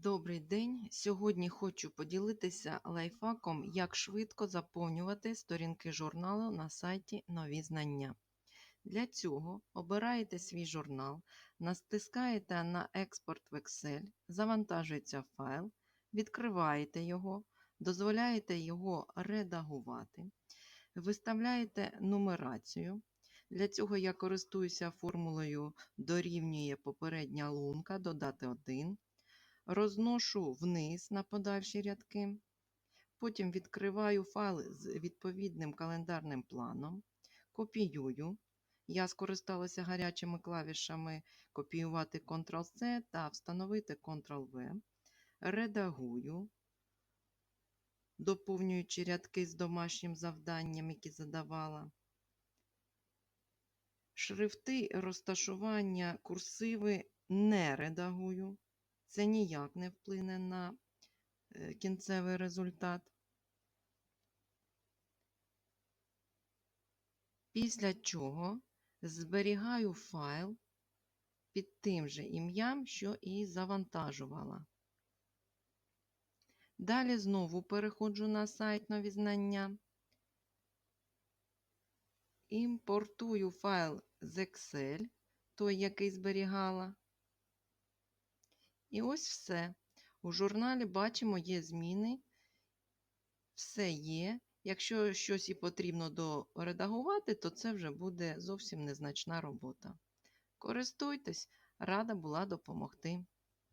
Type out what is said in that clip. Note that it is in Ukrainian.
Добрий день! Сьогодні хочу поділитися лайфхаком, як швидко заповнювати сторінки журналу на сайті Нові знання. Для цього обираєте свій журнал, натискаєте на експорт в Excel, завантажується файл, відкриваєте його, дозволяєте його редагувати, виставляєте нумерацію. Для цього я користуюся формулою дорівнює попередня лунка, додати 1 розношу вниз на подальші рядки. Потім відкриваю файл з відповідним календарним планом, копіюю. Я скористалася гарячими клавішами копіювати Ctrl-C та встановити Ctrl-V. Редагую, доповнюючи рядки з домашнім завданням, які задавала. Шрифти розташування курсиви не редагую. Це ніяк не вплине на е, кінцевий результат. Після чого зберігаю файл під тим же ім'ям, що і завантажувала. Далі знову переходжу на сайт нові знання. Імпортую файл з Excel, той, який зберігала. І ось все. У журналі бачимо, є зміни. Все є. Якщо щось і потрібно доредагувати, то це вже буде зовсім незначна робота. Користуйтесь, рада була допомогти.